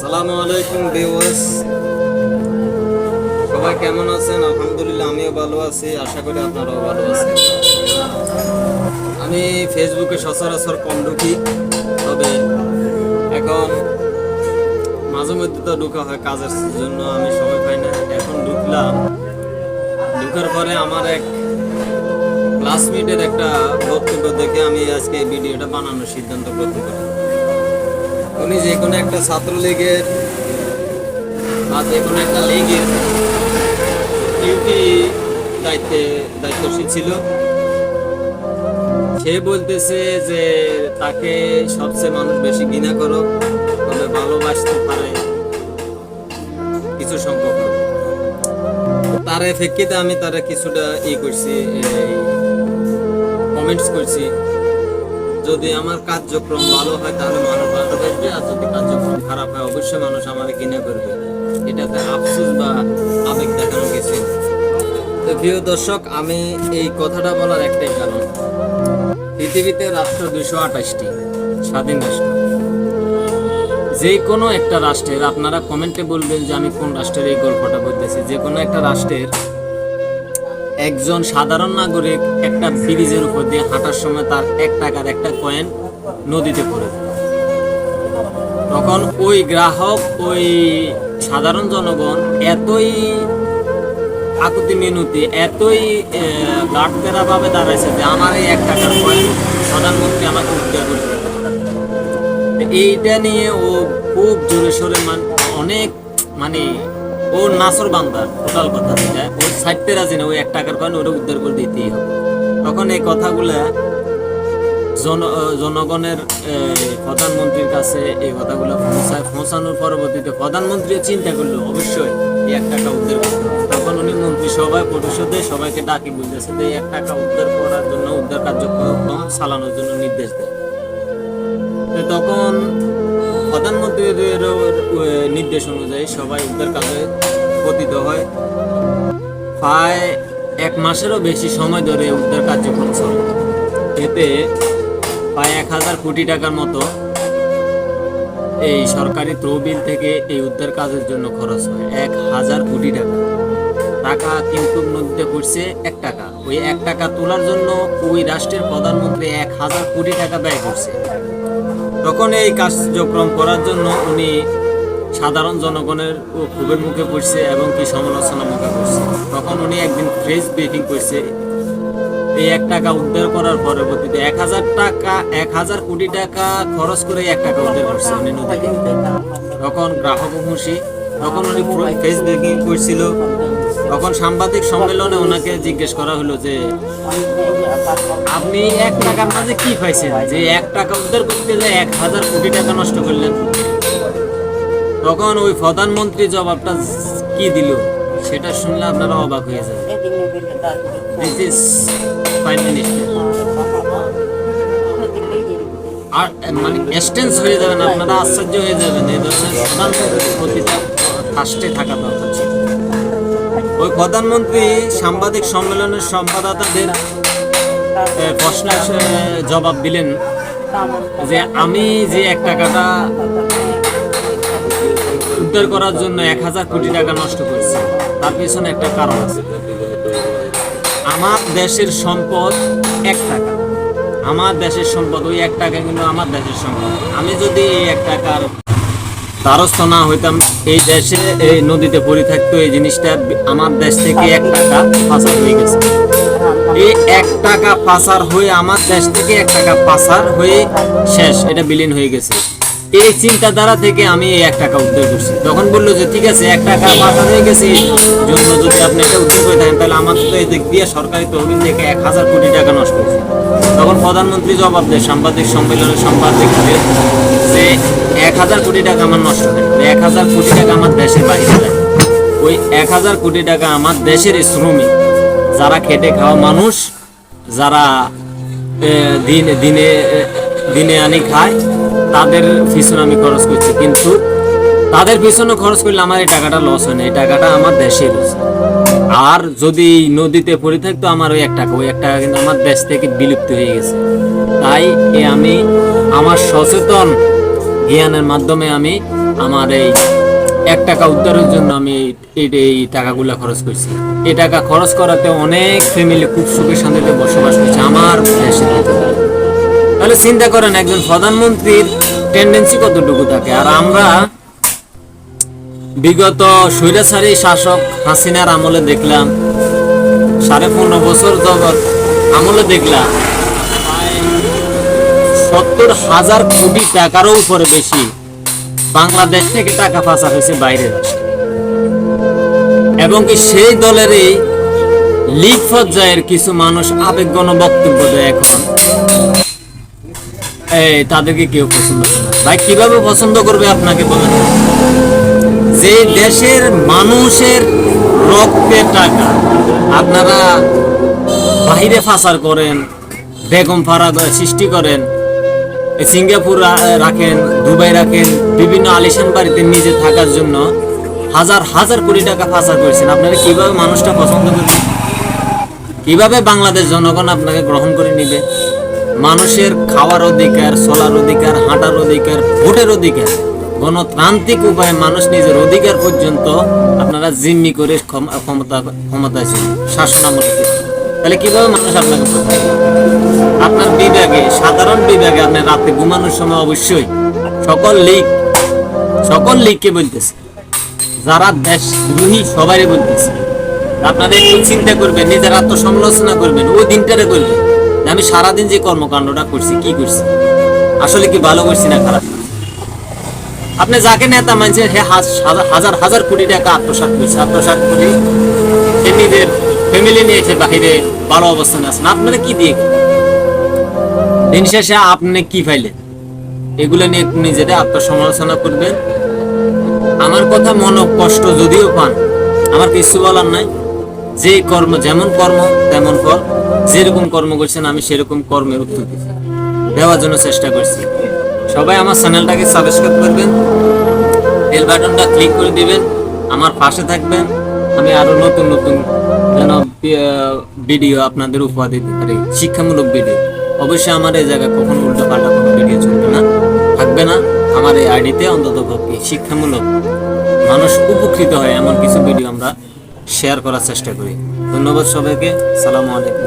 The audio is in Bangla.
আসসালামু আলাইকুম ভিউয়ার্স। সবাই কেমন আছেন? আলহামদুলিল্লাহ, আমিও ভালো আছি। আশা করি আপনারাও ভালো আছেন। আমি ফেসবুকে সচরাচর কম ঢুকি, তবে এখন মাঝে মধ্যে তো ঢুকা হয় কাজের জন্য, আমি সময় পাই না। এখন ঢুকলাম। ঢুকার পরে আমার এক ক্লাসমেটের একটা বক্তব্য দেখে আমি আজকে ভিডিওটা বানানোর সিদ্ধান্ত করতে পারি উনি যে কোনো একটা ছাত্রলীগের বা যে কোনো একটা লীগের ডিউটি দায়িত্বে দায়িত্বশীল ছিল সে বলতেছে যে তাকে সবচেয়ে মানুষ বেশি ঘৃণা করো, তবে ভালোবাসতে পারে কিছু সংখ্যক। তার প্রেক্ষিতে আমি তারা কিছুটা ই করছি কমেন্টস করছি যদি আমার কার্যক্রম ভালো হয়, তাহলে মানুষ ভালোবাসবে আর যদি কার্যক্রম খারাপ হয়, অবশ্যই মানুষ আমার ঘৃণা করবে। এটাতে আফসোস বা আবেগ দেখানো না। তো প্রিয় দর্শক, আমি এই কথাটা বলার একটাই কারণ। পৃথিবীতে রাষ্ট্র দুশো আঠাশটি, স্বাধীন রাষ্ট্র। যে কোনো একটা রাষ্ট্রের, আপনারা কমেন্টে বলবেন যে আমি কোন রাষ্ট্রের এই গল্পটা বলতেছি। যে কোনো একটা রাষ্ট্রের একজন সাধারণ নাগরিক একটা ব্রিজের উপর দিয়ে হাঁটার সময় তার এক টাকার একটা কয়েন নদীতে পড়ে তখন ওই গ্রাহক, ওই সাধারণ জনগণ এতই আকুতি মিনতি, এতই গাঢ় ভাবে দাঁড়াইছে যে আমার এই এক টাকার কয়েন প্রধানমন্ত্রী আমাকে উদ্ধার করে এইটা নিয়ে ও খুব জোরে সোরে, মান, অনেক মানে ও নাসর বান্দা, টোটাল কথা যেটা ও সাইডতে রাজি না, ওই এক টাকার কয়েন ওটা উদ্ধার করে দিতেই হবে। তখন এই কথাগুলা জন জনগণের প্রধানমন্ত্রীর কাছে এই কথাগুলো পৌঁছায়। পৌঁছানোর পরবর্তীতে প্রধানমন্ত্রীও চিন্তা করল, অবশ্যই এই এক টাকা উদ্ধার করতে। তখন উনি মন্ত্রী সবাই পরিষদে সবাইকে ডাকি বুঝতেছে যে এক টাকা উদ্ধার করার জন্য, উদ্ধার কার্যক্রম চালানোর জন্য নির্দেশ দেয়। তখন প্রধানমন্ত্রীর নির্দেশ অনুযায়ী সবাই উদ্ধার কাজে পতিত হয়। প্রায় এক মাসেরও বেশি সময় ধরে উদ্ধার কার্যক্রম চলে। এতে প্রায় এক হাজার কোটি টাকার মতো এই সরকারি তহবিল থেকে এই উদ্ধার কাজের জন্য খরচ হয়। এক হাজার কোটি টাকা। টাকা কিন্তু নদীতে পড়ছে এক টাকা। ওই এক টাকা তোলার জন্য ওই রাষ্ট্রের প্রধানমন্ত্রী এক হাজার কোটি টাকা ব্যয় করছে। তখন এই কার্যক্রম করার জন্য উনি সাধারণ জনগণের ক্ষোভের মুখে পড়ছে এবং কি সমালোচনার মুখে পড়ছে। তখন উনি একদিন প্রেস ব্রিফিং করছে। এই এক টাকা উদ্ধার করার পরবর্তীতে এক হাজার টাকা, এক হাজার কোটি টাকা খরচ করে এক টাকা উদ্ধার করছে উনি নদীতে। তখন গ্রাহক খুশি। তখন উনি ফেস ব্রেকিং করছিল। তখন সাংবাদিক সম্মেলনে ওনাকে জিজ্ঞেস করা হলো যে, আপনি এক টাকার মাঝে কি পাইছেন যে এক টাকা উদ্ধার করতে এক হাজার কোটি টাকা নষ্ট করলেন। তখন ওই প্রধানমন্ত্রী জবাবটা কি দিল? সেটা শুনলে আপনারা অবাক হয়ে যাবেন। দিস ইজ প্রাইম আর মানে এক্সটেন্স হয়ে যাবেন আপনারা আশ্চর্য হয়ে যাবেন। এই ধরনের প্রধানমন্ত্রীর প্রতিটা ফার্স্টে থাকা দরকার ছিল। ওই প্রধানমন্ত্রী সাংবাদিক সম্মেলনের সংবাদদাতাদের প্রশ্নের জবাব দিলেন যে, আমি যে এক টাকাটা উদ্ধার করার জন্য এক হাজার কোটি টাকা নষ্ট করছি। তার পিছনে একটা কারণ আছে। আমার দেশের সম্পদ এক টাকা। আমার দেশের সম্পদ ওই এক টাকা কিন্তু আমার দেশের সম্পদ। আমি যদি এই এক টাকার দ্বারস্থ না হইতাম, এই দেশে, এই নদীতে পড়ে থাকতো এই জিনিসটা আমার দেশ থেকে এক টাকা পাচার হয়ে গেছে। এই এক টাকা পাচার হয়ে আমার দেশ থেকে এক টাকা পাচার হয়ে শেষ। এটা বিলীন হয়ে গেছে। এই চিন্তাধারা থেকে আমি এই এক টাকা উদ্ধার করছি। তখন বলল যে, ঠিক আছে, এক টাকা পাচার হয়ে গেছে। জন্য যদি আপনি এটা উদ্ধার করে থাকেন তাহলে আমার তো এই দিক দিয়ে সরকারি তহবিল থেকে এক হাজার কোটি টাকা নষ্ট হয়েছে। তখন প্রধানমন্ত্রী জবাব দেয়, সাংবাদিক সম্মেলনের সাংবাদিকদের যে, এক হাজার কোটি টাকা আমার নষ্ট হয় এক হাজার কোটি টাকা আমার দেশের বাইরে যায়। ওই এক হাজার কোটি টাকা আমার দেশের শ্রমিক, যারা খেটে খাওয়া মানুষ, যারা দিন, দিনে দিনে আনি খায় তাদের পিছনে আমি খরচ করছি। কিন্তু তাদের পিছনে খরচ করলে আমার এই টাকাটা লস হয় না। এই টাকাটা আমার দেশের হচ্ছে। আর যদি নদীতে পড়ে থাকতো আমার ওই এক টাকা। ওই এক টাকা কিন্তু আমার দেশ থেকে বিলুপ্ত হয়ে গেছে। তাই এ আমি আমার সচেতন জ্ঞানের মাধ্যমে আমি আমার এই এক টাকা উদ্ধারের জন্য আমি এই টাকাগুলো খরচ করছি। এই টাকা খরচ করাতে অনেক ফ্যামিলি খুব সুখে শান্তিতে বসবাস করছে আমার দেশে তাহলে চিন্তা করেন, একজন প্রধানমন্ত্রীর টেন্ডেন্সি কতটুকু থাকে আর আমরা বিগত স্বৈরাচারী শাসক হাসিনার আমলে দেখলাম, সাড়ে পনেরো বছর জগৎ আমলে দেখলাম সত্তর হাজার কোটি টাকারও উপরে বেশি বাংলাদেশ থেকে টাকা পাচার হয়েছে রাষ্ট্রে। এবং কি সেই দলেরই লীগ পর্যায়ের কিছু মানুষ আবেগগণ বক্তব্য দেয় এখন তাদেরকে কেউ পছন্দ করে না। ভাই, কীভাবে পছন্দ করবে আপনাকে বলেন? যে দেশের মানুষের রক্তের টাকা, আপনারা বাইরে ফাসার করেন, বেগম ফারা করে সৃষ্টি করেন সিঙ্গাপুর রাখেন, দুবাই রাখেন, বিভিন্ন আলিশান বাড়িতে নিজে থাকার জন্য হাজার হাজার কোটি টাকা ফাঁসার করেছেন। আপনারা কীভাবে মানুষটা পছন্দ করবেন? কীভাবে বাংলাদেশ জনগণ আপনাকে গ্রহণ করে নিবে? মানুষের খাওয়ার অধিকার, চলার অধিকার, হাঁটার অধিকার, ভোটের অধিকার, গণতান্ত্রিক উপায়ে মানুষ নিজের অধিকার পর্যন্ত আপনারা জিম্মি করে ক্ষম- ক্ষমতা ক্ষমতা ছিল শাসন তাহলে কীভাবে মানুষ আপনাকে? আপনার বিভাগে, সাধারণ বিভাগে আপনার রাতে ঘুমানোর সময় অবশ্যই সকল লীগ, সকল লীগকে বলতেছে। যারা দেশ দ্রোহী সবাই বলতেছে। আপনারা একটু চিন্তা করবেন, নিজের আত্মসমালোচনা করবেন, ওই দিনটারে করবেন আমি সারাদিন যে কর্মকাণ্ডটা করছি, কি করছি? আসলে কি ভালো করছি না খারাপ? আপনি যাকে নেতা মানছেন, সে হাজার হাজার কোটি টাকা আত্মসাৎ করছে। আত্মসাৎ করে সে নিজের ফ্যামিলি নিয়ে এসে বাহিরে ভালো অবস্থানে আছেন আপনারা কি দিয়ে দিন শেষে আপনি কি পাইলেন? এগুলো নিয়ে নিজেদের আত্মসমালোচনা করবেন। আমার কথা মন কষ্ট যদিও পান, আমার কিছু বলার নাই। যে কর্ম, যেমন কর্ম, তেমন ফল। যেরকম কর্ম করছেন, আমি সেরকম কর্মের উত্তর দেওয়ার জন্য চেষ্টা করছি। সবাই আমার চ্যানেলটাকে সাবস্ক্রাইব করবেন বেল বাটনটা ক্লিক করে দিবেন, আমার পাশে থাকবেন। আমি আরও নতুন নতুন, যেন ভিডিও আপনাদের উপহার দিতে পারি। শিক্ষামূলক ভিডিও অবশ্যই আমার এই জায়গায় কখনো উল্টো পাল্টা কোনো ভিডিও চলবে না, থাকবে না। আমার এই আইডিতে অন্তত শিক্ষামূলক মানুষ উপকৃত হয় এমন কিছু ভিডিও আমরা শেয়ার করার চেষ্টা করি। ধন্যবাদ সবাইকে। সালামু আলাইকুম